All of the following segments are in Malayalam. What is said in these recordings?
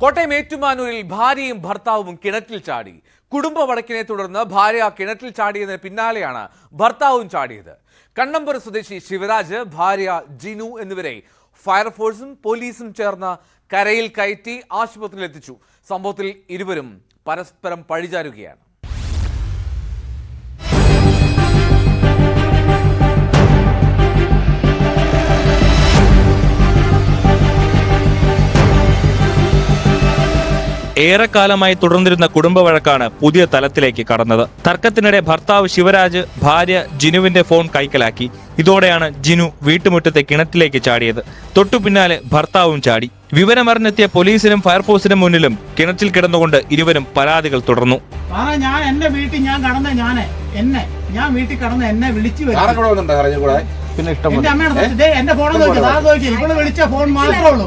കോട്ടയം ഏറ്റുമാനൂരിൽ ഭാര്യയും ഭർത്താവും കിണറ്റിൽ ചാടി. കുടുംബ വടക്കിനെ തുടർന്ന് ഭാര്യ കിണറ്റിൽ ചാടിയതിന് പിന്നാലെയാണ് ഭർത്താവും ചാടിയത്. കണ്ണമ്പുര സ്വദേശി ശിവരാജ് ഭാര്യ ജിനു എന്നിവരെ ഫയർഫോഴ്സും പോലീസും ചേർന്ന് കരയിൽ കയറ്റി ആശുപത്രിയിൽ എത്തിച്ചു സംഭവത്തിൽ ഇരുവരും പരസ്പരം പഴിചാരുകയാണ്. ഏറെക്കാലമായി തുടർന്നിരുന്ന കുടുംബ വഴക്കാണ് പുതിയ തലത്തിലേക്ക് കടന്നത്. തർക്കത്തിനിടെ ഭർത്താവ് ശിവരാജ് ഭാര്യ ജിനുവിന്റെ ഫോൺ കൈക്കലാക്കി. ഇതോടെയാണ് ജിനു വീട്ടുമുറ്റത്തെ കിണറ്റിലേക്ക് ചാടിയത്. തൊട്ടു പിന്നാലെ ഭർത്താവും ചാടി. വിവരമറിഞ്ഞെത്തിയ പോലീസിനും ഫയർഫോഴ്സിനും മുന്നിലും കിണറ്റിൽ കിടന്നുകൊണ്ട് ഇരുവരും പരാതികൾ തുടർന്നു. ഞാൻ എന്റെ വീട്ടിൽ ഞാൻ കടന്ന ഞാനെ എന്നെ ഞാൻ വീട്ടിൽ കടന്ന് എന്നെ വിളിച്ചു പിന്നെ ഇഷ്ടം എന്റെ ദേ എന്റെ ഫോൺ ഇവിടെ വിളിച്ച ഫോൺ മാത്രമേ ഉള്ളൂ.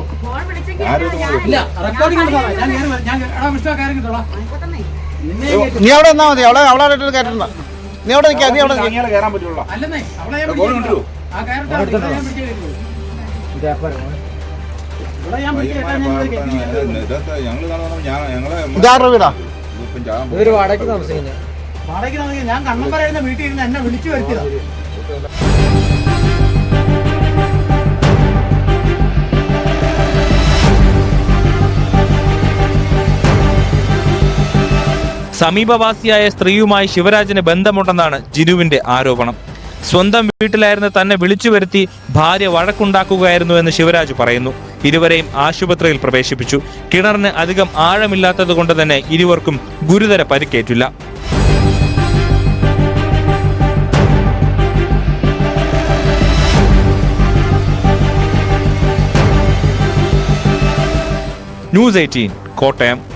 നീ അവിടെ എന്നാ മതി. അവളെ അവളെ കയറ്റണ്ട. നീ അവിടെ നിൽക്കാ നീ അവിടെ കയറാൻ പറ്റുള്ളൂ. ഇതാരുടെ വീടാ പോകും. വാടകയ്ക്ക് താമസിക്കുന്നത് ഞാൻ കണ്ണം പറയുന്ന വീട്ടിൽ ഇരുന്ന് എന്നെ വിളിച്ചു വരുത്തിയതാ. സമീപവാസിയായ സ്ത്രീയുമായി ശിവരാജിന് ബന്ധമുണ്ടെന്നാണ് ജിനുവിന്റെ ആരോപണം. സ്വന്തം വീട്ടിലായിരുന്ന തന്നെ വിളിച്ചു വരുത്തി ഭാര്യ വഴക്കുണ്ടാക്കുകയായിരുന്നു എന്ന് ശിവരാജ് പറയുന്നു. ഇരുവരെയും ആശുപത്രിയിൽ പ്രവേശിപ്പിച്ചു. കിണറിന് അധികം ആഴമില്ലാത്തത് കൊണ്ട് തന്നെ ഇരുവർക്കും ഗുരുതര പരിക്കേറ്റില്ല. News eighteen Kottayam.